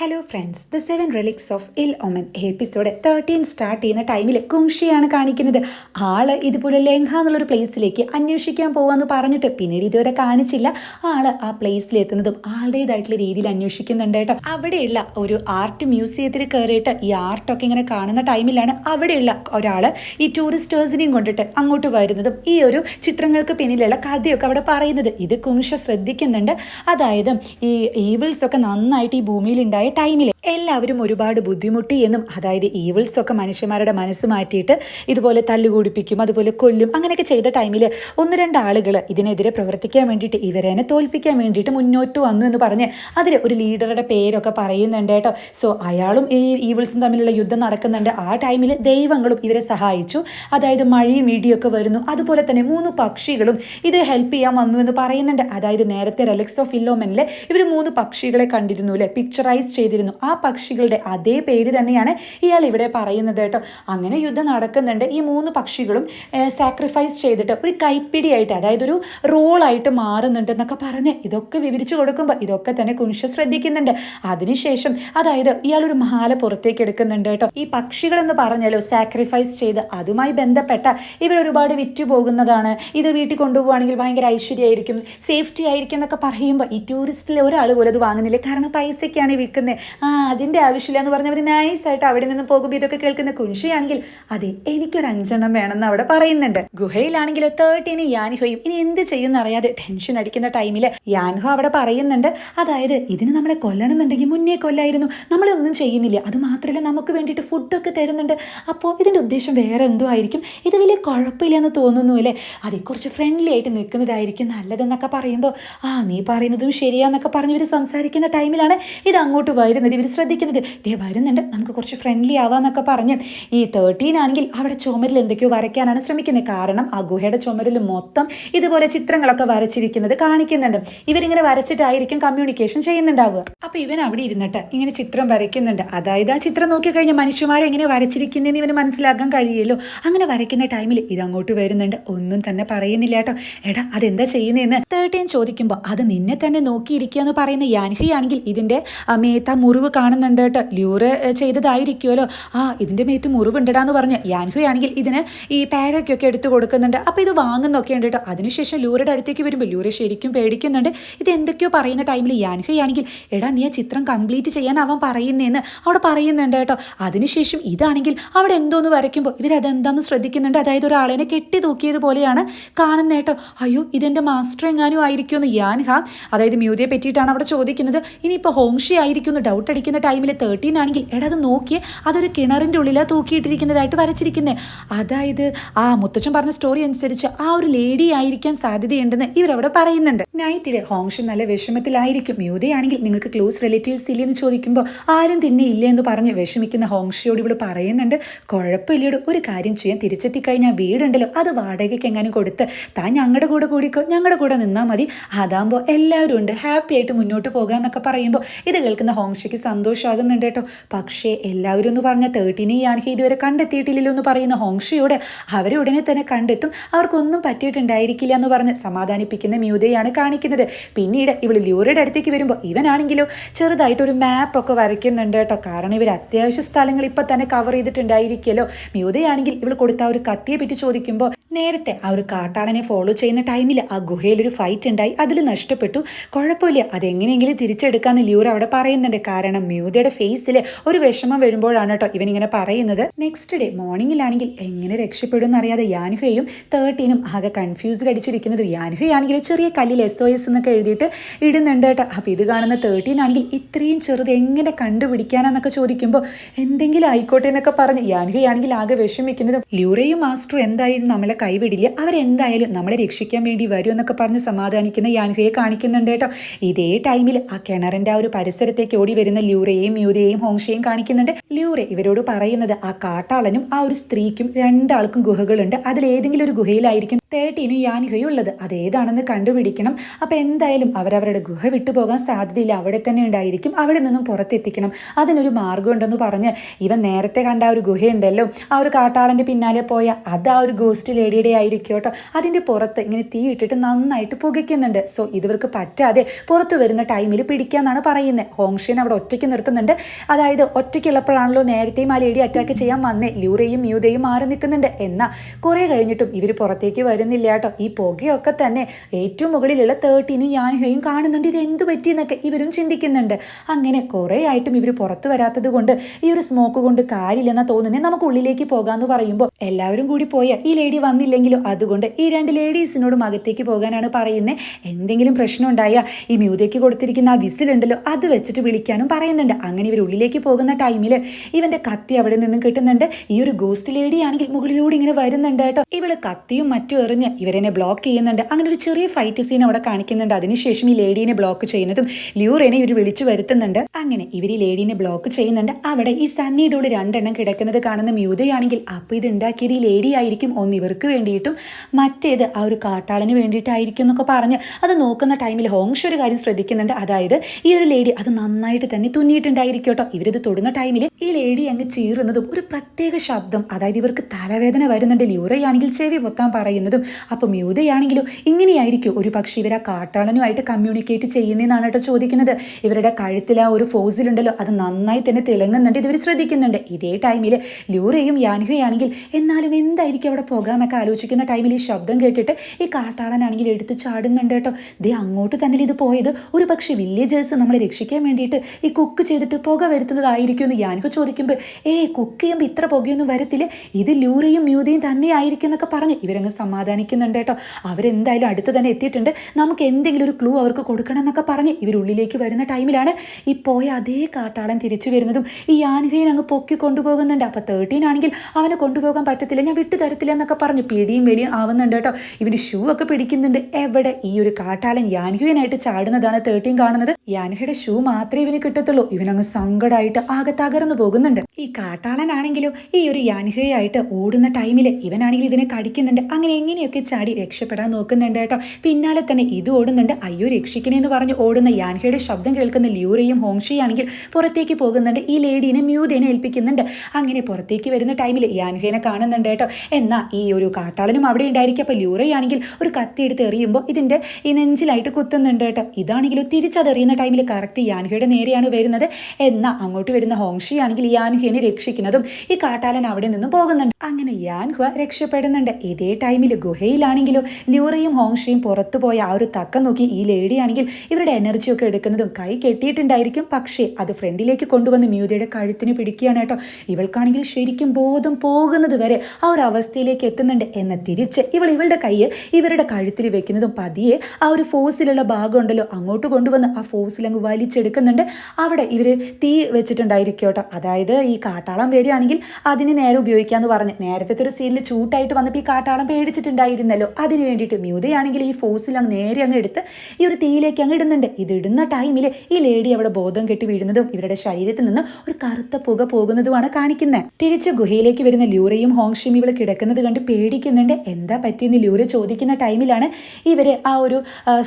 Hello friends the seven relics of ill omen episode thirteen start ചെയ്യുന്ന ടൈമിൽ കുംഷിയാണ് കാണിക്കുന്നത്. ആൾ ഇതുപോലെ ലെങ്ക എന്നുള്ളൊരു പ്ലേസിലേക്ക് അന്വേഷിക്കാൻ പോവാന്ന് പറഞ്ഞിട്ട് പിന്നീട് ഇതുവരെ കാണിച്ചില്ല. ആൾ ആ പ്ലേസിൽ എത്തുന്നതും ആളുടേതായിട്ടുള്ള രീതിയിൽ അന്വേഷിക്കുന്നുണ്ട് കേട്ടോ. അവിടെയുള്ള ഒരു ആർട്ട് മ്യൂസിയത്തിൽ കയറിയിട്ട് ഈ ആർട്ടൊക്കെ ഇങ്ങനെ കാണുന്ന ടൈമിലാണ് അവിടെയുള്ള ഒരാൾ ഈ ടൂറിസ്റ്റേഴ്സിനെയും കൊണ്ടിട്ട് അങ്ങോട്ട് വരുന്നതും ഈ ഒരു ചിത്രങ്ങൾക്ക് പിന്നിലുള്ള കഥയൊക്കെ അവിടെ പറയുന്നത് ഇത് കുംഷ ശ്രദ്ധിക്കുന്നുണ്ട്. അതായത് ഈ ഈവിൾസ് ഒക്കെ നന്നായിട്ട് ഈ ഭൂമിയിൽ ഉണ്ടായ ടൈമിൽ എല്ലാവരും ഒരുപാട് ബുദ്ധിമുട്ടി എന്നും അതായത് ഈവിൾസ് ഒക്കെ മനുഷ്യന്മാരുടെ മനസ്സ് മാറ്റിയിട്ട് ഇതുപോലെ തല്ലുകൂടിപ്പിക്കും അതുപോലെ കൊല്ലും അങ്ങനെയൊക്കെ ചെയ്ത ടൈമിൽ ഒന്ന് രണ്ട് ആളുകൾ ഇതിനെതിരെ പ്രവർത്തിക്കാൻ വേണ്ടിയിട്ട് ഇവരെ തോൽപ്പിക്കാൻ വേണ്ടിയിട്ട് മുന്നോട്ട് വന്നു എന്ന് പറഞ്ഞ് അതിൽ ഒരു ലീഡറുടെ പേരൊക്കെ പറയുന്നുണ്ട് കേട്ടോ. സോ അയാളും ഈ ഈവിൾസും തമ്മിലുള്ള യുദ്ധം നടക്കുന്നുണ്ട്. ആ ടൈമിൽ ദൈവങ്ങളും ഇവരെ സഹായിച്ചു. അതായത് മഴയും ഇടിയൊക്കെ വരുന്നു. അതുപോലെ തന്നെ മൂന്ന് പക്ഷികളും ഇത് ഹെൽപ്പ് ചെയ്യാൻ വന്നു എന്ന് പറയുന്നുണ്ട്. അതായത് നേരത്തെ റെലക്സ് ഓഫ് ഇല്ലോമനിലെ ഇവർ മൂന്ന് പക്ഷികളെ കണ്ടിരുന്നു അല്ലെ പിക്ചറൈസ് ചെയ്തിരുന്നു. ആ പക്ഷികളുടെ അതേ പേര് തന്നെയാണ് ഇയാൾ ഇവിടെ പറയുന്നത് കേട്ടോ. അങ്ങനെ യുദ്ധം നടക്കുന്നുണ്ട്. ഈ മൂന്ന് പക്ഷികളും സാക്രിഫൈസ് ചെയ്തിട്ട് ഒരു കൈപ്പിടിയായിട്ട് അതായത് ഒരു റോളായിട്ട് മാറുന്നുണ്ട് എന്നൊക്കെ പറഞ്ഞ് ഇതൊക്കെ വിവരിച്ചു കൊടുക്കുമ്പോൾ ഇതൊക്കെ തന്നെ കുനിഷ ശ്രദ്ധിക്കുന്നുണ്ട്. അതിനുശേഷം അതായത് ഇയാളൊരു മാല പുറത്തേക്ക് എടുക്കുന്നുണ്ട് കേട്ടോ. ഈ പക്ഷികളെന്ന് പറഞ്ഞാലോ സാക്രിഫൈസ് ചെയ്ത് അതുമായി ബന്ധപ്പെട്ട ഇവരൊരുപാട് വിറ്റു പോകുന്നതാണ് ഇത് വീട്ടിൽ കൊണ്ടുപോവുകയാണെങ്കിൽ ഭയങ്കര ഐശ്വര്യമായിരിക്കും സേഫ്റ്റി ആയിരിക്കും എന്നൊക്കെ പറയുമ്പോൾ ഈ ടൂറിസ്റ്റിൽ ഒരാൾ പോലും അത് വാങ്ങുന്നില്ല. കാരണം പൈസയ്ക്കാണ് വിൽക്കുന്നത് ആ അതിന്റെ ആവശ്യമില്ല എന്ന് പറഞ്ഞവർ നൈസായിട്ട് അവിടെ നിന്ന് പോകുമ്പോൾ ഇതൊക്കെ കേൾക്കുന്ന കുൻഷിയാണെങ്കിൽ അതെ എനിക്കൊരു അഞ്ചെണ്ണം വേണമെന്ന് അവിടെ പറയുന്നുണ്ട്. ഗുഹയിലാണെങ്കിൽ തേർട്ടീന് യാൻഹോയും. ഇനി എന്ത് ചെയ്യുന്ന അറിയാതെ ടെൻഷൻ അടിക്കുന്ന ടൈമിൽ യാൻഹോ അവിടെ പറയുന്നുണ്ട് അതായത് ഇതിന് നമ്മളെ കൊല്ലണമെന്നുണ്ടെങ്കിൽ മുന്നേ കൊല്ലായിരുന്നു. നമ്മളൊന്നും ചെയ്യുന്നില്ല. അത് മാത്രമല്ല നമുക്ക് വേണ്ടിയിട്ട് ഫുഡൊക്കെ തരുന്നുണ്ട്. അപ്പോൾ ഇതിന്റെ ഉദ്ദേശം വേറെ എന്തോ ആയിരിക്കും. ഇത് വലിയ കുഴപ്പമില്ല എന്ന് തോന്നുന്നു അല്ലേ? കുറച്ച് ഫ്രണ്ട്ലി ആയിട്ട് നിൽക്കുന്നതായിരിക്കും നല്ലതെന്നൊക്കെ പറയുമ്പോൾ ആ നീ പറയുന്നതും ശരിയാന്നൊക്കെ പറഞ്ഞ് ഇവർ സംസാരിക്കുന്ന ടൈമിലാണ് ഇത് അങ്ങോട്ട് വരുന്നത്. ഇവർ ശ്രദ്ധിക്കുന്നത് ദേ വരുന്നുണ്ട്. നമുക്ക് കുറച്ച് ഫ്രണ്ട്ലി ആവാന്നൊക്കെ പറഞ്ഞ്. ഈ തേർട്ടീൻ ആണെങ്കിൽ അവിടെ ചുമരിൽ എന്തൊക്കെയോ വരയ്ക്കാനാണ് ശ്രമിക്കുന്നത്. കാരണം ആ ഗുഹയുടെ ചുമരിൽ മൊത്തം ഇതുപോലെ ചിത്രങ്ങളൊക്കെ വരച്ചിരിക്കുന്നത് കാണിക്കുന്നുണ്ട്. ഇവരിങ്ങനെ വരച്ചിട്ടായിരിക്കും കമ്മ്യൂണിക്കേഷൻ ചെയ്യുന്നുണ്ടാവുക. അപ്പൊ ഇവൻ അവിടെ ഇരുന്നിട്ട് ഇങ്ങനെ ചിത്രം വരയ്ക്കുന്നുണ്ട്. അതായത് ആ ചിത്രം നോക്കിക്കഴിഞ്ഞാൽ മനുഷ്യന്മാരെ എങ്ങനെ വരച്ചിരിക്കുന്നതെന്ന് ഇവന് മനസ്സിലാക്കാൻ കഴിയുമല്ലോ. അങ്ങനെ വരയ്ക്കുന്ന ടൈമിൽ ഇത് അങ്ങോട്ട് വരുന്നുണ്ട്. ഒന്നും തന്നെ പറയുന്നില്ല കേട്ടോ. എടാ അതെന്താ ചെയ്യുന്നതെന്ന് തേർട്ടീൻ ചോദിക്കുമ്പോൾ അത് നിന്നെ തന്നെ നോക്കിയിരിക്കുക എന്ന് പറയുന്ന യാൻഹി ആണെങ്കിൽ ഇതിന്റെ മേത്ത മുറിവ് കാണുന്നുണ്ട് കേട്ടോ. ല്യൂറ് ചെയ്തതായിരിക്കുമല്ലോ. ആ ഇതിന്റെ മേത്ത് മുറിവുണ്ടടാന്ന് പറഞ്ഞ് യാൻഹു ആണെങ്കിൽ ഇതിന് ഈ പാരയ്ക്കൊക്കെ എടുത്തു കൊടുക്കുന്നുണ്ട്. അപ്പോൾ ഇത് വാങ്ങുന്നൊക്കെ ഉണ്ട് കേട്ടോ. അതിനുശേഷം ലൂറയുടെ അടുത്തേക്ക് വരുമ്പോൾ ലൂറ് ശരിക്കും പേടിക്കുന്നുണ്ട്. ഇത് എന്തൊക്കെയോ പറയുന്ന ടൈമിൽ യാൻഹു ആണെങ്കിൽ എടാ നീ ആ ചിത്രം കംപ്ലീറ്റ് ചെയ്യാൻ അവൻ പറയുന്നതെന്ന് അവിടെ പറയുന്നുണ്ട് കേട്ടോ. അതിനുശേഷം ഇതാണെങ്കിൽ അവിടെ എന്തോന്ന് വരയ്ക്കുമ്പോൾ ഇവരതെന്താന്ന് ശ്രദ്ധിക്കുന്നുണ്ട്. അതായത് ഒരാളെ കെട്ടി തൂക്കിയതുപോലെയാണ് കാണുന്നത് കേട്ടോ. അയ്യോ ഇതെന്റെ മാസ്റ്റർ എങ്ങാനും ആയിരിക്കുമെന്ന് യാൻഹ അതായത് മ്യൂതിയെ പറ്റിയിട്ടാണ് അവിടെ ചോദിക്കുന്നത്. ഇനിയിപ്പോൾ ഹോങ്ഷി ആയിരിക്കും എന്ന് ഡൗട്ട് അടിക്കുന്ന ടൈമിൽ തേർട്ടീൻ ആണെങ്കിൽ എടാ അത് നോക്കിയേ അതൊരു കിണറിന്റെ ഉള്ളിലാണ് തൂക്കിയിട്ടിരിക്കുന്നതായിട്ട് വരച്ചിരിക്കുന്നത് അതായത് ആ മുത്തച്ഛൻ പറഞ്ഞ സ്റ്റോറി അനുസരിച്ച് ആ ഒരു ലേഡി ആയിരിക്കാൻ സാധ്യതയുണ്ടെന്ന് ഇവരവിടെ പറയുന്നുണ്ട്. നൈറ്റിൽ ഹോങ്ഷൻ നല്ല വിഷമത്തിലായിരിക്കും. മ്യൂതയാണെങ്കിൽ നിങ്ങൾക്ക് ക്ലോസ് റിലേറ്റീവ്സ് ഇല്ലെന്ന് ചോദിക്കുമ്പോൾ ആരും തന്നെ ഇല്ല എന്ന് പറഞ്ഞ് വിഷമിക്കുന്ന ഹോങ്ഷിയോട് ഇവിടെ പറയുന്നുണ്ട്. കുഴപ്പമില്ലയോട് ഒരു കാര്യം ചെയ്യാൻ തിരിച്ചെത്തി കഴിഞ്ഞാൽ വീടുണ്ടല്ലോ അത് വാടകയ്ക്ക് എങ്ങാനും കൊടുത്ത് താൻ ഞങ്ങളുടെ കൂടെ കൂടിക്കോ ഞങ്ങളുടെ കൂടെ നിന്നാൽ മതി. അതാകുമ്പോൾ എല്ലാവരും ഉണ്ട്. ഹാപ്പി ആയിട്ട് മുന്നോട്ട് പോകാമെന്നൊക്കെ പറയുമ്പോൾ ഇത് കേൾക്കുന്ന ഹോങ്ഷിക്ക് സന്തോഷമാകുന്നുണ്ട് കേട്ടോ. പക്ഷേ എല്ലാവരും എന്ന് പറഞ്ഞ തേർട്ടീനെ യാൻഹി ഇതുവരെ കണ്ടെത്തിയിട്ടില്ലല്ലോ എന്ന് പറയുന്ന ഹോങ്ഷയോട് അവരെ ഉടനെ തന്നെ കണ്ടെത്തും. അവർക്കൊന്നും പറ്റിയിട്ടുണ്ടായിരിക്കില്ല എന്ന് പറഞ്ഞ് സമാധാനിപ്പിക്കുന്ന മ്യൂതയാണ് കാണിക്കുന്നത്. പിന്നീട് ഇവൾ ലൂറയുടെ അടുത്തേക്ക് വരുമ്പോൾ ഇവനാണെങ്കിലോ ചെറുതായിട്ട് ഒരു മാപ്പ് ഒക്കെ വരയ്ക്കുന്നുണ്ട് കേട്ടോ. കാരണം ഇവർ അത്യാവശ്യ സ്ഥലങ്ങൾ ഇപ്പം തന്നെ കവർ ചെയ്തിട്ടുണ്ടായിരിക്കുമല്ലോ മ്യൂതയാണെങ്കിൽ ഇവൾ കൊടുത്ത ഒരു കത്തിയെ പറ്റി ചോദിക്കുമ്പോൾ നേരത്തെ ആ ഒരു കാട്ടാളനെ ഫോളോ ചെയ്യുന്ന ടൈമിൽ ആ ഗുഹയിൽ ഒരു ഫൈറ്റ് ഉണ്ടായി അതിൽ നഷ്ടപ്പെട്ടു. കുഴപ്പമില്ല. അതെങ്ങനെയെങ്കിലും തിരിച്ചെടുക്കാന്ന് ലിയൂർ അവിടെ പറയുന്നുണ്ട്. കാരണം മ്യൂതയുടെ ഫേസിൽ ഒരു വിഷമം വരുമ്പോഴാണ് കേട്ടോ ഇവനിങ്ങനെ പറയുന്നത്. നെക്സ്റ്റ് ഡേ മോർണിംഗിലാണെങ്കിൽ എങ്ങനെ രക്ഷപ്പെടും അറിയാതെ യാൻഹയും തേർട്ടീനും ആകെ കൺഫ്യൂസ്ഡ് അടിച്ചിരിക്കുന്നത്. യാൻഹയാണെങ്കിൽ ചെറിയ കല്ലിൽ എസ് ഒ എസ് എന്നൊക്കെ എഴുതിയിട്ട് ഇടുന്നുണ്ട് കേട്ടോ അപ്പോൾ ഇത് കാണുന്ന തേർട്ടീൻ ആണെങ്കിൽ ഇത്രയും ചെറുത് എങ്ങനെ കണ്ടുപിടിക്കാനെന്നൊക്കെ ചോദിക്കുമ്പോൾ എന്തെങ്കിലും ആയിക്കോട്ടെ എന്നൊക്കെ പറഞ്ഞ് യാൻഹയാണെങ്കിൽ ആകെ വിഷമിക്കുന്നതും ലിയൂറയും മാസ്റ്ററും എന്തായാലും നമ്മളെ കൈവിടില്ല. അവരെന്തായാലും നമ്മളെ രക്ഷിക്കാൻ വേണ്ടി വരും എന്നൊക്കെ പറഞ്ഞ് സമാധാനിക്കുന്ന യാൻഹയെ കാണിക്കുന്നുണ്ട് കേട്ടോ. ഇതേ ടൈമിൽ ആ കിണറിന്റെ ആ ഒരു പരിസരത്തേക്ക് ഓടി വരുന്ന ല്യൂറയെയും മ്യൂതയെയും ഹോങ്ഷയും കാണിക്കുന്നുണ്ട്. ല്യൂറെ ഇവരോട് പറയുന്നത് ആ കാട്ടാളനും ആ ഒരു സ്ത്രീക്കും രണ്ടാൾക്കും ഗുഹകളുണ്ട്. അതിലേതെങ്കിലും ഒരു ഗുഹയിലായിരിക്കും തേർട്ടീനും യാൻഹയും അതേതാണെന്ന് കണ്ടുപിടിക്കണം. അപ്പോൾ എന്തായാലും അവരവരുടെ ഗുഹ വിട്ടുപോകാൻ സാധ്യതയില്ല. അവിടെ തന്നെ ഉണ്ടായിരിക്കും. അവിടെ നിന്നും പുറത്തെത്തിക്കണം. അതിനൊരു മാർഗമുണ്ടെന്ന് പറഞ്ഞ് ഇവൻ നേരത്തെ കണ്ട ആ ഒരു ഗുഹയുണ്ടല്ലോ. ആ ഒരു കാട്ടാളന്റെ പിന്നാലെ പോയ അത് ആ ഒരു ഗോസ്റ്റ് ലേഡിയുടെ ആയിരിക്കും കേട്ടോ. അതിന്റെ പുറത്ത് ഇങ്ങനെ തീ ഇട്ടിട്ട് നന്നായിട്ട് പുകയ്ക്കുന്നുണ്ട്. സോ ഇവർക്ക് പറ്റാതെ പുറത്തു വരുന്ന ടൈമിൽ പിടിക്കാന്നാണ് പറയുന്നത് ഹോങ്ഷീൻ അവിടെ ഒറ്റയ്ക്ക് നിർത്തുന്നുണ്ട്. അതായത് ഒറ്റയ്ക്കുള്ളപ്പോഴാണല്ലോ നേരത്തെയും ആ ലേഡി അറ്റാക്ക് ചെയ്യാൻ വന്നേ. ലൂറയും മ്യൂതയും മാറി നിൽക്കുന്നുണ്ട്. എന്നാൽ കുറേ കഴിഞ്ഞിട്ടും ഇവർ പുറത്തേക്ക് വരുന്നില്ല കേട്ടോ. ഈ പുകയൊക്കെ തന്നെ ഏറ്റവും മുകളിലുള്ള തേർട്ടീനും യാൻഹയും കാണുന്നുണ്ട്. ഇത് എന്ത് പറ്റിയെന്നൊക്കെ ഇവരും ചിന്തിക്കുന്നുണ്ട്. അങ്ങനെ കുറേ ആയിട്ടും ഇവർ പുറത്തു വരാത്തത് കൊണ്ട് ഈ ഒരു സ്മോക്ക് കൊണ്ട് കാര്യമില്ലെന്നാ തോന്നുന്നത് നമുക്ക് ഉള്ളിലേക്ക് പോകാമെന്ന് പറയുമ്പോൾ എല്ലാവരും കൂടി പോയാൽ ഈ ലേഡി വന്നില്ലെങ്കിലും? അതുകൊണ്ട് ഈ രണ്ട് ലേഡീസിനോടും അകത്തേക്ക് പോകാനാണ് പറയുന്നത് എന്തെങ്കിലും പ്രശ്നം ഉണ്ടായാൽ ഈ മ്യൂതയ്ക്ക് കൊടുത്തിരിക്കുന്ന ആ വിസിലുണ്ടല്ലോ അത് വെച്ചിട്ട് വിളിക്കാനും പറയുന്നുണ്ട്. അങ്ങനെ ഇവർ ഉള്ളിലേക്ക് പോകുന്ന ടൈമിൽ ഇവന്റെ കത്തി അവിടെ നിന്നും കിട്ടുന്നുണ്ട്. ഈ ഒരു ഗോസ്റ്റ് ലേഡി ആണെങ്കിൽ മുകളിലൂടെ ഇങ്ങനെ വരുന്നുണ്ട് കേട്ടോ. ഇവൾ കത്തിയും മറ്റും എറിഞ്ഞ് ഇവരെന്നെ ബ്ലോക്ക് ചെയ്യുന്നുണ്ട്. അങ്ങനെ ഒരു ചെറിയ ഫൈറ്റ് സീൻ അവിടെ കാണിക്കുന്നുണ്ട്. അതിനുശേഷം ഈ ലേഡീനെ ബ്ലോക്ക് ചെയ്യുന്നതും ല്യൂറേനെ ഇവർ വിളിച്ചു വരുത്തുന്നുണ്ട്. അങ്ങനെ ഇവർ ഈ ലേഡീനെ ബ്ലോക്ക് ചെയ്യുന്നുണ്ട്. അവിടെ ഈ സണ്ണി ഉള്ളിൽ രണ്ടെണ്ണം കിടക്കുന്നത് കാണുന്ന മ്യൂതയാണെങ്കിൽ അപ്പോൾ ഇത് ഉണ്ടാക്കിയത് ഈ ലേഡി ആയിരിക്കും. ഒന്ന് ഇവർക്ക് വേണ്ടിയിട്ടും മറ്റേത് ആ ഒരു കാട്ടാളന് വേണ്ടിയിട്ടായിരിക്കും എന്നൊക്കെ പറഞ്ഞ് അത് നോക്കുന്ന ടൈമിൽ ഹോങ്ഷ ഒരു കാര്യം ശ്രദ്ധിക്കുന്നുണ്ട്. അതായത് ഈ ഒരു ലേഡി അത് നന്നായിട്ട് തന്നെ തുന്നിയിട്ടുണ്ടായിരിക്കും കേട്ടോ. ഇവരിത് തൊടുന്ന ടൈമിൽ ഈ ലേഡി അങ്ങ് ചീറുന്നതും ഒരു പ്രത്യേക ശബ്ദം അതായത് ഇവർക്ക് തലവേദന വരുന്നുണ്ട്. ലൂറയാണെങ്കിൽ ചെവി പൊത്താൻ പറയുന്നതും അപ്പോൾ മ്യൂതയാണെങ്കിലും ഇങ്ങനെയായിരിക്കും. ഒരു പക്ഷേ ഇവർ കാട്ടാളനുമായിട്ട് കമ്മ്യൂണിക്കേറ്റ് ചെയ്യുന്നതെന്നാണ് കേട്ടോ ചോദിക്കുന്നത്. ഇവരുടെ കഴുത്തിൽ ആ ഒരു ഫോസിലുണ്ടല്ലോ അത് നന്നായി തന്നെ തിളങ്ങുന്നുണ്ട് ഇവർ ശ്രദ്ധിക്കുന്നുണ്ട്. ഇതേ ടൈമിൽ ലൂറയും യാൻഹുയാണെങ്കിൽ എന്നാലും എന്തായിരിക്കും അവിടെ പോകാമെന്നൊക്കെ ആലോചിക്കുന്ന ടൈമിൽ ഈ ശബ്ദം കേട്ടിട്ട് ഈ കാട്ടാളനാണെങ്കിൽ എടുത്ത് ചാടുന്നുണ്ട് കേട്ടോ. ദേ അങ്ങോട്ട് തന്നെ ഇത് പോയത്. ഒരു പക്ഷേ വില്ലേജേഴ്സ് നമ്മളെ രക്ഷിക്കാൻ വേണ്ടിയിട്ട് ഈ കുക്ക് ചെയ്തിട്ട് പുക വരുത്തുന്നതായിരിക്കും എന്ന് യാൻഹ ചോദിക്കുമ്പോൾ ഏ കുക്ക് ചെയ്യുമ്പോൾ ഇത്ര പുകയൊന്നും വരത്തില്ല. ഇത് ലൂറയും മ്യൂതയും തന്നെ ആയിരിക്കും എന്നൊക്കെ പറഞ്ഞ് ഇവരങ്ങ് സമാധാനിക്കുന്നുണ്ട് കേട്ടോ. അവരെന്തായാലും അടുത്ത് തന്നെ എത്തിയിട്ടുണ്ട്. നമുക്ക് എന്തെങ്കിലും ഒരു ക്ലൂ അവർക്ക് കൊടുക്കണം എന്നൊക്കെ പറഞ്ഞ് ഇവരുള്ളിലേക്ക് വരുന്ന ടൈമിലാണ് ഈ പോയ അതേ കാട്ടാളൻ തിരിച്ചു വരുന്നതും ഈ യാൻഹയെ അങ്ങ് പൊക്കി കൊണ്ടുപോകുന്നുണ്ട്. അപ്പോൾ തേർട്ടീൻ ആണെങ്കിൽ അവനെ കൊണ്ടുപോകാൻ പറ്റത്തില്ല. ഞാൻ വിട്ടു തരത്തില്ല എന്നൊക്കെ പറഞ്ഞ് പിടിയും വലിയും ആവുന്നുണ്ട് കേട്ടോ. ഇവന് ഷൂ ഒക്കെ പിടിക്കുന്നുണ്ട്. എവിടെ ഈ ഒരു കാട്ടാളൻ യാൻഹുവിനായിട്ട് ചാടുന്നതാണ് തേർട്ടീൻ കാണുന്നത്? യാൻഹയുടെ ഷൂ മാത്രമേ ഇവന് കിട്ടത്തുള്ളൂ. ഇവനങ്ങ് സങ്കടമായിട്ട് ആകെ തകർന്നു പോകുന്നുണ്ട്. ഈ കാട്ടാളനാണെങ്കിലും ഈ ഒരു യാൻഹയായിട്ട് ഓടുന്ന ടൈമിൽ ഇവനാണെങ്കിൽ ഇതിനെ കടിക്കുന്നുണ്ട്. അങ്ങനെ എങ്ങനെയൊക്കെ ചാടി രക്ഷപ്പെടാൻ നോക്കുന്നുണ്ട് കേട്ടോ. പിന്നാലെ തന്നെ ഇത് ഓടുന്നുണ്ട്. അയ്യോ രക്ഷിക്കണേന്ന് പറഞ്ഞ് ഓടുന്ന യാൻഹയുടെ ശബ്ദം കേൾക്കുന്ന ല്യൂറയും ഹോംഷിയാണെങ്കിൽ പുറത്തേക്ക് പോകുന്നുണ്ട്. ഈ ലേഡീനെ മ്യൂതേനെ ഏൽപ്പിക്കുന്നുണ്ട്. അങ്ങനെ പുറത്തേക്ക് വരുന്ന ടൈമിൽ യാൻഹേനെ കാണുന്നുണ്ട് കേട്ടോ. എന്നാൽ ഈ ഒരു കാട്ടാളനും അവിടെ ഉണ്ടായിരിക്കും. അപ്പോൾ ലിയൂറയാണെങ്കിൽ ഒരു കത്തി എടുത്ത് എറിയുമ്പോൾ ഇതിന്റെ ഈ നെഞ്ചിലായിട്ട് കുത്തുന്നുണ്ട് കേട്ടോ. ഇതാണെങ്കിലും തിരിച്ചതെറിയുന്ന ടൈമിൽ കറക്റ്റ് യാൻഹയുടെ നേരെയാണ് വരുന്നത്. എന്നാൽ അങ്ങോട്ട് വരുന്ന ഹോങ്ഷി ആണെങ്കിൽ യാൻഹുവിനെ രക്ഷിക്കുന്നതും ഈ കാട്ടാലൻ അവിടെ നിന്നും പോകുന്നുണ്ട്. അങ്ങനെ യാൻഹുവ രക്ഷപ്പെടുന്നുണ്ട്. ഇതേ ടൈമിൽ ഗുഹയിലാണെങ്കിലും ല്യൂറയും ഹോങ്ഷയും പുറത്തു പോയ ആ ഒരു തക്കം നോക്കി ഈ ലേഡിയാണെങ്കിൽ ഇവരുടെ എനർജിയൊക്കെ എടുക്കുന്നതും കൈ കെട്ടിയിട്ടുണ്ടായിരിക്കും. പക്ഷേ അത് ഫ്രണ്ടിലേക്ക് കൊണ്ടുവന്ന് മ്യൂതയുടെ കഴുത്തിന് പിടിക്കുകയാണ് കേട്ടോ. ഇവൾക്കാണെങ്കിൽ ശരിക്കും ബോധം പോകുന്നത് വരെ ആ ഒരു അവസ്ഥയിലേക്ക് എത്തുന്നുണ്ട്. എന്ന തിരിച്ച് ഇവൾ ഇവളുടെ കൈ ഇവരുടെ കഴുത്തിൽ വെക്കുന്നതും പതിയെ ആ ഒരു ഫോസിലുള്ള ഭാഗം ഉണ്ടല്ലോ അങ്ങോട്ട് കൊണ്ടുവന്ന് ആ ഫോസിൽ അങ്ങ് വലിച്ചെടുക്കുന്നുണ്ട്. അവിടെ ഇവർ തീ വെച്ചിട്ടുണ്ടായിരിക്കും കേട്ടോ. അതായത് ഈ കാട്ടാളം വരികയാണെങ്കിൽ അതിന് നേരെ ഉപയോഗിക്കാമെന്ന് പറഞ്ഞ് നേരത്തെ ഒരു സീനിൽ ചൂട്ടായിട്ട് വന്നപ്പോൾ ഈ കാട്ടാളം പേടിച്ചിട്ടുണ്ടായിരുന്നല്ലോ അതിന് വേണ്ടിയിട്ട് മ്യൂതയാണെങ്കിൽ ഈ ഫോഴ്സിൽ അങ്ങ് നേരെ അങ്ങ് എടുത്ത് ഈ ഒരു തീയിലേക്ക് അങ്ങ് ഇടുന്നുണ്ട്. ഇത് ഇടുന്ന ടൈമിൽ ഈ ലേഡി അവിടെ ബോധം കെട്ടി വീഴുന്നതും ഇവരുടെ ശരീരത്തിൽ നിന്ന് ഒരു കറുത്ത പുക പോകുന്നതുമാണ് കാണിക്കുന്നത് തിരിച്ച് ഗുഹയിലേക്ക് വരുന്ന ലൂറയും ഹോങ്ഷിയും ഇവൾ കിടക്കുന്നത് കണ്ട് പേടിക്കുന്നുണ്ട്. എന്താ പറ്റിയെന്ന് ലൂറ ചോദിക്കുന്ന ടൈമിലാണ് ഇവർ ആ ഒരു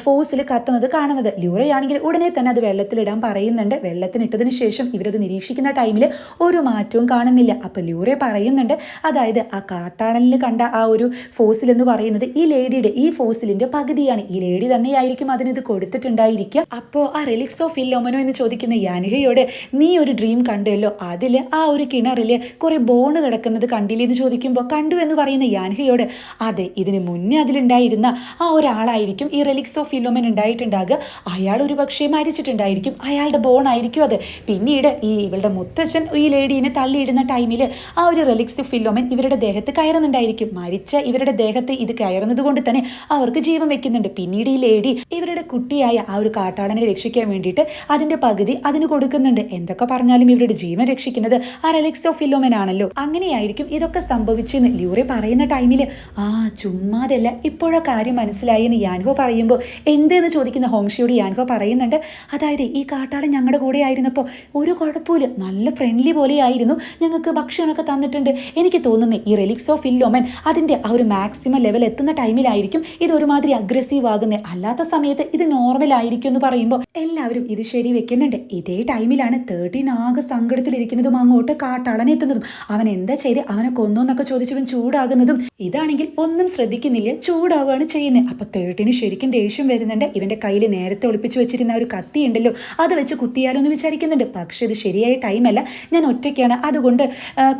ഫോസിൽ കത്തുന്നത് കാണുന്നത്. ലൂറയാണെങ്കിൽ ഉടനെ തന്നെ അത് വെള്ളത്തിലിടാൻ പറയുന്നുണ്ട്. വെള്ളത്തിനിട്ടതിന് ശേഷം ഇവരത് നിരീക്ഷിക്കുന്ന ടൈമിൽ ഒരു മാറ്റവും കാണുന്നില്ല. അപ്പൊ ലൂറെ പറയുന്നുണ്ട്. അതായത് ആ കാട്ടാണലിൽ കണ്ട ആ ഒരു ഫോസിൽ എന്ന് പറയുന്നത് ഈ ലേഡിയുടെ ഈ ഫോസിലിന്റെ പകുതിയാണ്. ഈ ലേഡി തന്നെയായിരിക്കും അതിനിത് കൊടുത്തിട്ടുണ്ടായിരിക്കുക. അപ്പോ ആ റിലിക്സ് ഓഫ് ഇല്ലോമനോ എന്ന് ചോദിക്കുന്ന യാനികയോട് നീ ഒരു ഡ്രീം കണ്ടല്ലോ? അതിൽ ആ ഒരു കിണറിൽ കുറെ ബോണ് കിടക്കുന്നത് കണ്ടില്ലേ? എന്ന് ചോദിക്കുമ്പോൾ കണ്ടു എന്ന് പറയുന്ന യാൻഹയോട് അതെ ഇതിന് മുന്നേ അതിലുണ്ടായിരുന്ന ആ ഒരാളായിരിക്കും ഈ റെലിക്സ് ഓഫ് ഫിലോമൻ ഉണ്ടായിട്ടുണ്ടാകുക അയാൾ ഒരു പക്ഷേ മരിച്ചിട്ടുണ്ടായിരിക്കും. അയാളുടെ ബോൺ ആയിരിക്കും അത്. പിന്നീട് ഈ ഇവളുടെ മുത്തച്ഛൻ ഈ ലേഡീനെ തള്ളിയിടുന്ന ടൈമിൽ ആ ഒരു റെലിക്സ് ഫിലോമൻ ഇവരുടെ ദേഹത്ത് കയറുന്നുണ്ടായിരിക്കും. മരിച്ച ഇവരുടെ ദേഹത്ത് ഇത് കയറുന്നത് കൊണ്ട് തന്നെ അവർക്ക് ജീവൻ വെക്കുന്നുണ്ട്. പിന്നീട് ഈ ലേഡി ഇവരുടെ കുട്ടിയായ ആ ഒരു കാട്ടാടനെ രക്ഷിക്കാൻ വേണ്ടിയിട്ട് അതിന്റെ പകുതി അതിന് കൊടുക്കുന്നുണ്ട്. എന്തൊക്കെ പറഞ്ഞാലും ഇവരുടെ ജീവൻ രക്ഷിക്കുന്നത് ആ റെലക്സ് ഓഫ് ഫിലോമൻ ആണല്ലോ. അങ്ങനെയായിരിക്കും ഇതൊക്കെ സംഭവിച്ചെന്ന് ലൂറെ പറയുന്ന ടൈമിൽ ആ ചുമ്മാതല്ല ഇപ്പോഴാ കാര്യം മനസ്സിലായി എന്ന് യാൻഹോ പറയുമ്പോൾ എന്തെന്ന് ചോദിക്കുന്ന ഹോങ്ഷിയോട് യാൻഹോ പറയുന്നുണ്ട്. അതായത് ഈ കാട്ടാളൻ ഞങ്ങളുടെ കൂടെ ആയിരുന്നപ്പോൾ ഒരു കുഴപ്പമില്ല നല്ല ഫ്രണ്ട്ലി പോലെ ആയിരുന്നു. ഞങ്ങൾക്ക് ഭക്ഷണമൊക്കെ തന്നിട്ടുണ്ട്. എനിക്ക് തോന്നുന്നത് ഈ റെലിക്സ് ഓഫ് ഇല്ലോമൻ അതിന്റെ ആ ഒരു മാക്സിമം ലെവൽ എത്തുന്ന ടൈമിലായിരിക്കും ഇത് ഒരുമാതിരി അഗ്രസീവ് ആകുന്നത് അല്ലാത്ത സമയത്ത് ഇത് നോർമൽ ആയിരിക്കും എന്ന് പറയുമ്പോൾ എല്ലാവരും ഇത് ശരി വെക്കുന്നുണ്ട്. ഇതേ ടൈമിലാണ് തേർട്ടീൻ ആകെ സങ്കടത്തിലിരിക്കുന്നതും അങ്ങോട്ട് കാട്ടാളൻ എത്തുന്നതും. അവൻ എന്താ ചെയ്ത്? അവനെ കൊന്നോന്നൊക്കെ ചോദിച്ചവൻ ചൂടാകുന്നതും. ഇതാണെങ്കിൽ ഒന്നും ശ്രദ്ധിക്കുന്നില്ല ചൂടാവുകയാണ് ചെയ്യുന്നത് അപ്പൊ തേർട്ടീന് ശരിക്കും ദേഷ്യം വരുന്നുണ്ട്. ഇവന്റെ കയ്യിൽ നേരത്തെ ഒളിപ്പിച്ചു വെച്ചിരുന്ന ഒരു കത്തി ഉണ്ടല്ലോ അത് വെച്ച് കുത്തിയാലോ എന്ന് വിചാരിക്കുന്നുണ്ട്. പക്ഷെ ഇത് ശരിയായ ടൈമല്ല ഞാൻ ഒറ്റയ്ക്കാണ്. അതുകൊണ്ട്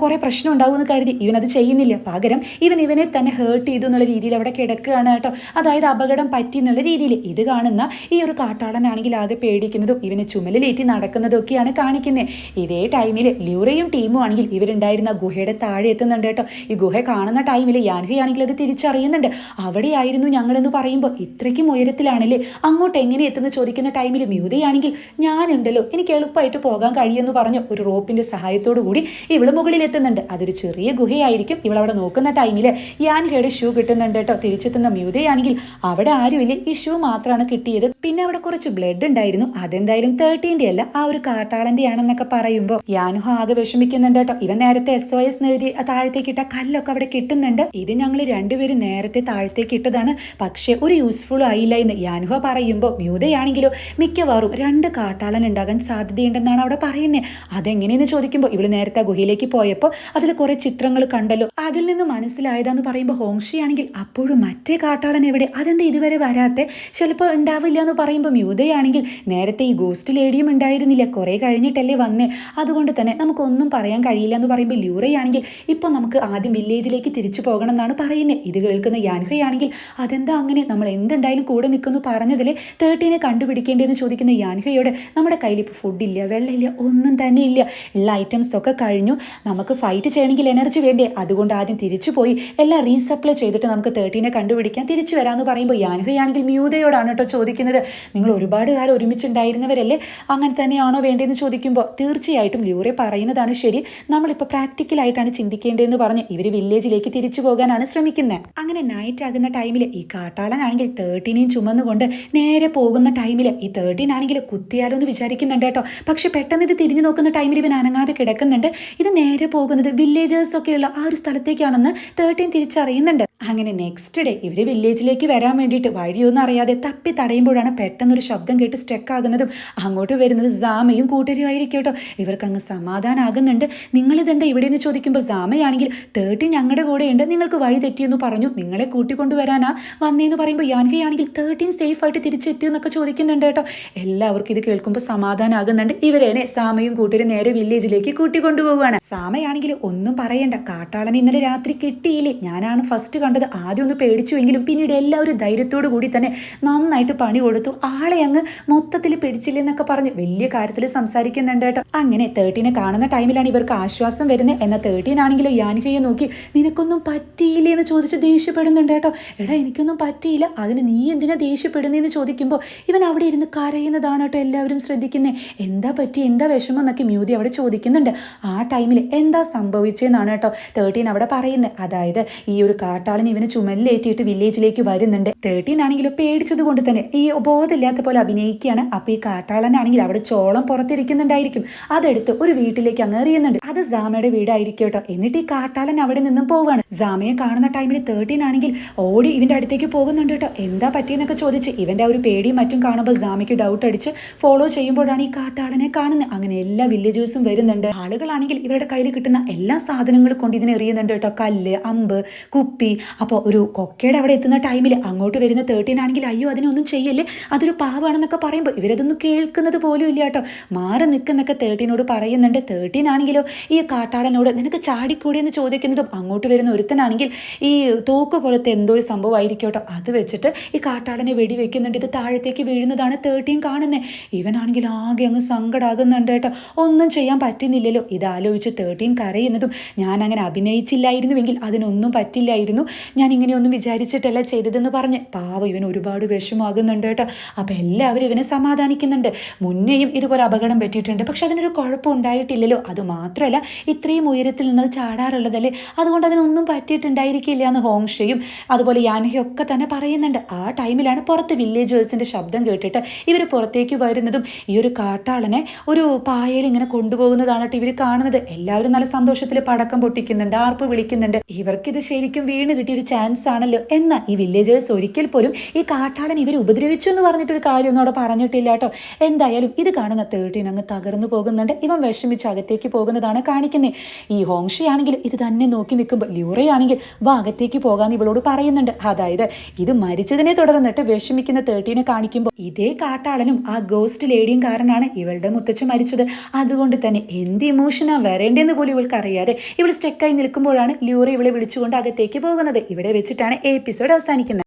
കുറെ പ്രശ്നം ഉണ്ടാവുമെന്ന് കരുതി ഇവൻ അത് ചെയ്യുന്നില്ല. പകരം ഇവൻ ഇവനെ തന്നെ ഹേർട്ട് ചെയ്തു എന്നുള്ള രീതിയിൽ അവിടെ കിടക്കുകയാണ് കേട്ടോ. അതായത് അപകടം പറ്റി എന്നുള്ള രീതിയിൽ ഇത് കാണുന്ന ഈ ഒരു കാട്ടാളനാണെങ്കിൽ ആകെ പേടിക്കുന്നതും ഇവനെ ചുമലിലേറ്റി നടക്കുന്നതും ഒക്കെയാണ് കാണിക്കുന്നത്. ഇതേ ടൈമിൽ ലൂറയും ടീമും ആണെങ്കിൽ ഇവരുണ്ടായിരുന്ന ഗുഹയുടെ താഴെ എത്തുന്നുണ്ട് കേട്ടോ. ഈ ഗുഹ കാണുന്ന ടൈമിൽ യാൻഹയാണെങ്കിൽ അത് തിരിച്ചറിയുന്നുണ്ട്. അവിടെയായിരുന്നു ഞങ്ങളെന്ന് പറയുമ്പോൾ ഇത്രയ്ക്കും ഉയരത്തിലാണല്ലേ? അങ്ങോട്ട് എങ്ങനെ എത്തുന്ന ചോദിക്കുന്ന ടൈമിൽ മ്യൂതയാണെങ്കിൽ ഞാനുണ്ടല്ലോ എനിക്ക് എളുപ്പമായിട്ട് പോകാൻ കഴിയുമെന്ന് പറഞ്ഞ് ഒരു റോപ്പിന്റെ സഹായത്തോടു കൂടി ഇവൾ മുകളിൽ എത്തുന്നുണ്ട് അതൊരു ചെറിയ ഗുഹയായിരിക്കും ഇവളവിടെ നോക്കുന്ന ടൈമിൽ യാൻഹയുടെ ഷൂ കിട്ടുന്നുണ്ട് കേട്ടോ. തിരിച്ചെത്തുന്ന മ്യൂതയാണെങ്കിൽ അവിടെ ആരുമില്ല. ഈ ഷൂ മാത്രമാണ് കിട്ടിയത്. പിന്നെ അവിടെ കുറച്ച് ബ്ലഡ് ഉണ്ടായിരുന്നു. അതെന്തായാലും തേർട്ടീന്റെ അല്ല ആ ഒരു കാട്ടാളന്റെ ആണെന്നൊക്കെ പറയുമ്പോൾ യാനുഹ ആകെ വിഷമിക്കുന്നുണ്ട് കേട്ടോ. ഇവൻ നേരത്തെ എസ് ഒ എസ് എഴുതി താഴത്തേക്ക് ഇട്ട കല്ലൊക്കെ അവിടെ കിട്ടുന്നുണ്ട്. ഇത് ഞങ്ങൾ രണ്ടുപേരും നേരത്തെ താഴത്തേക്ക് ഇട്ടതാണ്. പക്ഷേ ഒരു യൂസ്ഫുൾ ആയില്ല എന്ന് യാനുഹ പറയുമ്പോൾ മ്യൂതയാണെങ്കിലോ മിക്കവാറും രണ്ട് കാട്ടാളൻ ഉണ്ടാകാൻ സാധ്യതയുണ്ടെന്നാണ് അവിടെ പറയുന്നത് അതെങ്ങനെയെന്ന് ചോദിക്കുമ്പോൾ ഇവൾ നേരത്തെ ഗുഹയിലേക്ക് പോയപ്പോൾ അതിൽ കുറെ ചിത്രങ്ങൾ കണ്ടല്ലോ. അതിൽ നിന്ന് മനസ്സിലായതാന്ന് പറയുമ്പോൾ ഹോങ്ഷി ആണെങ്കിൽ അപ്പോഴും മറ്റേ കാട്ടാളൻ എവിടെ? അതെന്താ ഇതുവരെ വരാത്തെ? ചിലപ്പോൾ ഉണ്ടാവില്ല എന്ന് പറയുമ്പോൾ മ്യൂതയാണെങ്കിൽ നേരത്തെ ഈ ഗോസ്റ്റ് ലേഡിയും ഉണ്ടായിരുന്നില്ല. കുറേ കഴിഞ്ഞിട്ടല്ലേ വന്നേ. അതുകൊണ്ട് തന്നെ നമുക്കൊന്നും പറയാൻ കഴിയില്ല എന്ന് പറയുമ്പോൾ ലൂറയാണെങ്കിൽ ഇപ്പോൾ നമുക്ക് ആദ്യം വില്ലേജിലേക്ക് തിരിച്ചു പോകണം എന്നാണ് പറയുന്നത് ഇത് കേൾക്കുന്ന യാൻഹയാണെങ്കിൽ അതെന്താ അങ്ങനെ? നമ്മൾ എന്തുണ്ടായാലും കൂടെ നിൽക്കുന്നു പറഞ്ഞതിൽ തേർട്ടീനെ കണ്ടുപിടിക്കേണ്ടതെന്ന് ചോദിക്കുന്ന യാൻഹയോട് നമ്മുടെ കയ്യിൽ ഇപ്പോൾ ഫുഡില്ല വെള്ളമില്ല ഒന്നും തന്നെ ഇല്ല. ഉള്ള ഐറ്റംസ് ഒക്കെ കഴിഞ്ഞു. നമുക്ക് ഫൈറ്റ് ചെയ്യണമെങ്കിൽ എനർജി വേണ്ടേ? അതുകൊണ്ട് ആദ്യം തിരിച്ചു പോയി. എല്ലാം റീസപ്ലൈ ചെയ്തിട്ട് നമുക്ക് തേർട്ടീനെ കണ്ടുപിടിക്കാൻ തിരിച്ചു വരാമെന്ന് പറയുമ്പോൾ യാൻഹയാണെങ്കിൽ മ്യൂതയോടാണ് കേട്ടോ ചോദിക്കുന്നത്. നിങ്ങൾ ഒരുപാട് കാലം ഒരുമിച്ചുണ്ടായിരുന്നവരല്ലേ? അങ്ങനെ തന്നെയാണോ വേണ്ടതെന്ന് ചോദിക്കുമ്പോൾ തീർച്ചയായിട്ടും ല്യൂറെ പറയുന്നതാണ് ശരി. നമ്മളിപ്പോൾ പ്രാക്ടിക്കലായിട്ടാണ് ചിന്തിക്കേണ്ടതെന്ന് പറഞ്ഞ് ഇവർ വില്ലേജിലേക്ക് തിരിച്ചു പോകാനാണ് ശ്രമിക്കുന്നത് അങ്ങനെ നൈറ്റ് ആകുന്ന ടൈമിൽ ഈ കാട്ടാളനാണെങ്കിൽ തേർട്ടീനെയും ചുമന്നുകൊണ്ട് നേരെ പോകുന്ന ടൈമിൽ ഈ തേർട്ടീൻ ആണെങ്കിൽ കുത്തിയാലോ എന്ന് വിചാരിക്കുന്നുണ്ട് കേട്ടോ. പക്ഷെ പെട്ടെന്ന് ഇത് തിരിഞ്ഞു നോക്കുന്ന ടൈമിൽ ഇവൻ അനങ്ങാതെ കിടക്കുന്നുണ്ട്. ഇത് നേരെ പോകുന്നത് വില്ലേജേഴ്സ് ഒക്കെയുള്ള ആ ഒരു സ്ഥലത്തേക്കാണെന്ന് തേർട്ടീൻ തിരിച്ചറിയുന്നുണ്ട്. അങ്ങനെ നെക്സ്റ്റ് ഡേ ഇവർ വില്ലേജിലേക്ക് വരാൻ വേണ്ടിയിട്ട് വഴിയൊന്നും അറിയാതെ തപ്പി തടയുമ്പോഴാണ് പെട്ടെന്നൊരു ശബ്ദം കേട്ട് സ്റ്റക്ക് ആകുന്നതും. അങ്ങോട്ട് വരുന്നത് സാമയും കൂട്ടരും ആയിരിക്കും കേട്ടോ. ഇവർക്ക് അങ്ങ് സമാധാനമാകുന്നുണ്ട് നിങ്ങളിതെന്താ ഇവിടെ നിന്ന് ചോദിക്കുമ്പോൾ സാമയാണെങ്കിൽ തേർട്ടി ഞങ്ങളുടെ കൂടെയുണ്ട് നിങ്ങൾക്ക് വഴി തെറ്റിയെന്ന് പറഞ്ഞു. നിങ്ങളെ കൂട്ടിക്കൊണ്ടുവരാനാ വന്നേന്ന് പറയുമ്പോൾ യാൻഹയാണെങ്കിൽ തേർട്ടീൻ സേഫ് ആയിട്ട് തിരിച്ചെത്തി എന്നൊക്കെ ചോദിക്കുന്നുണ്ട് കേട്ടോ. എല്ലാവർക്കും ഇത് കേൾക്കുമ്പോൾ സമാധാനമാകുന്നുണ്ട് ഇവരേനെ സാമയും കൂട്ടരും നേരെ വില്ലേജിലേക്ക് കൂട്ടിക്കൊണ്ടുപോവുകയാണ്. സാമയാണെങ്കിൽ ഒന്നും പറയണ്ട. കാട്ടാളൻ ഇന്നലെ രാത്രി കിട്ടിയില്ലേ? ഞാനാണ് ഫസ്റ്റ് കണ്ടത് ആദ്യം ഒന്ന് പേടിച്ചുവെങ്കിലും പിന്നീട് എല്ലാവരും ധൈര്യത്തോടു കൂടി തന്നെ നന്നായിട്ട് പണി കൊടുത്തു. ആളെ അങ്ങ് മൊത്തത്തിൽ പിടിച്ചില്ലെന്നൊക്കെ പറഞ്ഞ് വലിയ കാര്യത്തിൽ സംസാരിക്കുന്നുണ്ട് കേട്ടോ. അങ്ങനെ തേർട്ടീനെ കാണുന്ന ടൈമിലാണ് ഇവർക്ക് ആശ്വാസം വരുന്നത്. എന്നാൽ തേർട്ടീൻ ആണെങ്കിലും യാൻഹയെ നോക്കി നിനക്കൊന്നും പറ്റിയില്ലേ എന്ന് ചോദിച്ച് ദേഷ്യപ്പെടുന്നുണ്ട് കേട്ടോ. എടാ എനിക്കൊന്നും പറ്റിയില്ല. അതിന് നീ എന്തിനാ ദേഷ്യപ്പെടുന്നതെന്ന് ചോദിക്കുമ്പോൾ ഇവൻ അവിടെ ഇരുന്ന് കരയുന്നതാണ് കേട്ടോ എല്ലാവരും ശ്രദ്ധിക്കുന്നത് എന്താ പറ്റി? എന്താ വിഷമം എന്നൊക്കെ മ്യൂതി അവിടെ ചോദിക്കുന്നുണ്ട്. ആ ടൈമിൽ എന്താ സംഭവിച്ചതെന്നാണ് കേട്ടോ തേർട്ടീൻ അവിടെ പറയുന്നത് അതായത് ഈ ഒരു കാട്ടാളൻ ഇവന് ചുമലിലേറ്റിയിട്ട് വില്ലേജിലേക്ക് വരുന്നുണ്ട്. തേർട്ടീൻ ആണെങ്കിലും പേടിച്ചത് കൊണ്ട് തന്നെ ഈ ബോധമില്ലാത്ത പോലെ അഭിനയിക്കുകയാണ്. അപ്പൊ ഈ കാട്ടാളനാണെങ്കിൽ അവിടെ ചോളം പുറത്തിരിക്കുന്നുണ്ടായിരിക്കും. അതെടുത്ത് ഒരു വീട്ടിലേക്ക് അങ്ങ് എറിയുന്നുണ്ട്. അത് സാമയുടെ വീടായിരിക്കും കേട്ടോ. എന്നിട്ട് ഈ കാട്ടാളൻ അവിടെ നിന്നും പോവുകയാണ് സാമയെ കാണുന്ന ടൈമിൽ തേർട്ടീൻ ആണെങ്കിൽ ഓടി ഇവന്റെ അടുത്തേക്ക് പോകുന്നുണ്ട് കേട്ടോ. എന്താ പറ്റിയെന്നൊക്കെ ചോദിച്ച് ഇവന്റെ ആ ഒരു പേടിയും മറ്റും കാണുമ്പോൾ സാമയ്ക്ക് ഡൗട്ട് അടിച്ച് ഫോളോ ചെയ്യുമ്പോഴാണ് ഈ കാട്ടാളനെ കാണുന്നത്. അങ്ങനെ എല്ലാ വില്ലേജേഴ്സും വരുന്നുണ്ട്. ആളുകളാണെങ്കിൽ ഇവരുടെ കയ്യിൽ കിട്ടുന്ന എല്ലാ സാധനങ്ങളും കൊണ്ട് ഇതിനെ എറിയുന്നുണ്ട് കേട്ടോ. കല്ല് അമ്പ് കുപ്പി അപ്പോൾ ഒരു കൊക്കയുടെ അവിടെ എത്തുന്ന ടൈമിൽ അങ്ങോട്ട് വരുന്ന തേർട്ടീൻ ആണെങ്കിൽ അയ്യോ അതിനൊന്നും ചെയ്യല്ലേ? അതൊരു പാവാണെന്നൊക്കെ പറയുമ്പോൾ ഇവരതൊന്നും കേൾക്കുന്നത് പോലും ഇല്ല കേട്ടോ. മാറി നിൽക്കുന്നൊക്കെ തേർട്ടീനോട് പറയുന്നുണ്ട്. തേർട്ടീൻ ആണെങ്കിലോ ഈ കാട്ടാടനോട് നിനക്ക് ചാടിക്കൂടി എന്ന് ചോദിക്കുന്നതും അങ്ങോട്ട് വരുന്ന ഒരുത്തനാണെങ്കിൽ ഈ തോക്ക് പോലത്തെ എന്തോ ഒരു സംഭവമായിരിക്കും കേട്ടോ. അത് വെച്ചിട്ട് ഈ കാട്ടാടനെ വെടി വെക്കുന്നുണ്ട് ഇത് താഴത്തേക്ക് വീഴുന്നതാണ് തേർട്ടീൻ കാണുന്നത് ഇവനാണെങ്കിൽ ആകെ അങ്ങ് സങ്കടാകുന്നുണ്ട് കേട്ടോ. ഒന്നും ചെയ്യാൻ പറ്റുന്നില്ലല്ലോ. ഇതാലോചിച്ച് തേർട്ടീൻ കരയുന്നതും ഞാൻ അങ്ങനെ അഭിനയിച്ചില്ലായിരുന്നുവെങ്കിൽ അതിനൊന്നും പറ്റില്ലായിരുന്നു. ഞാൻ ഇങ്ങനെയൊന്നും വിചാരിച്ചിട്ടല്ല ചെയ്തതെന്ന് പറഞ്ഞ്. പാവം ഇവൻ ഒരുപാട് വിഷമാകുന്നുണ്ട് കേട്ടോ. അപ്പോൾ എല്ലാവരും ഇവനെ സമാധാനിക്കുന്നുണ്ട്. മുന്നേയും ഇതുപോലെ അപകടം പറ്റിയിട്ടുണ്ട്. പക്ഷെ അതിനൊരു കുഴപ്പം ഉണ്ടായിട്ടില്ലല്ലോ. അത് മാത്രമല്ല ഇത്രയും ഉയരത്തിൽ നിന്ന് ചാടാറുള്ളതല്ലേ? അതുകൊണ്ട് അതിനൊന്നും പറ്റിയിട്ടുണ്ടായിരിക്കില്ല എന്ന് ഹോങ്ഷയും അതുപോലെ യാനഹയൊക്കെ തന്നെ പറയുന്നുണ്ട്. ആ ടൈമിലാണ് പുറത്ത് വില്ലേജേഴ്സിന്റെ ശബ്ദം കേട്ടിട്ട് ഇവർ പുറത്തേക്ക് വരുന്നതും ഈ ഒരു കാട്ടാളനെ ഒരു പായയിൽ ഇങ്ങനെ കൊണ്ടുപോകുന്നതാണ് ഇവർ കാണുന്നത്. എല്ലാവരും നല്ല സന്തോഷത്തിൽ പടക്കം പൊട്ടിക്കുന്നുണ്ട് ആർപ്പ് വിളിക്കുന്നുണ്ട്. ഇവർക്കിത് ശരിക്കും വീണ് കിട്ടിയൊരു ചാൻസ് ആണല്ലോ. എന്നാൽ ഈ വില്ലേജേഴ്സ് ഒരിക്കൽ പോലും ഈ കാട്ടാടൻ ഇവർ ഉപദ്രവിച്ചു എന്ന് പറഞ്ഞിട്ടൊരു കാര്യമൊന്നും അവിടെ പറഞ്ഞിട്ടില്ല കേട്ടോ. എന്തായാലും ഇത് കാണുന്ന തേർട്ടീൻ അങ്ങ് തകർന്നു പോകുന്നുണ്ട്. ഇവൻ വിഷമിച്ച് അകത്തേക്ക് പോകുന്നതാണ് കാണിക്കുന്നത് ഈ ഹോങ്ഷി ആണെങ്കിൽ ഇത് തന്നെ നോക്കി നിൽക്കുമ്പോൾ ല്യൂറയാണെങ്കിൽ വാ അകത്തേക്ക് പോകാമെന്ന് ഇവളോട് പറയുന്നുണ്ട്. അതായത് ഇത് മരിച്ചതിനെ തുടർന്നിട്ട് വിഷമിക്കുന്ന തേർട്ടീനെ കാണിക്കുമ്പോൾ ഇതേ കാട്ടാളനും ആ ഗോസ്റ്റ് ലേഡിയും കാരണമാണ് ഇവളുടെ മുത്തച്ഛൻ മരിച്ചത്. അതുകൊണ്ട് തന്നെ എന്ത് ഇമോഷനാണ് വരേണ്ടതെന്ന് പോലും ഇവൾക്ക് അറിയാതെ ഇവൾ സ്റ്റെക്കായി നിൽക്കുമ്പോഴാണ് ല്യൂറ ഇവളെ വിളിച്ചുകൊണ്ട് അകത്തേക്ക് പോകുന്നത്. ഇവിടെ വെച്ചിട്ടാണ് എപ്പിസോഡ് അവസാനിക്കുന്നത്.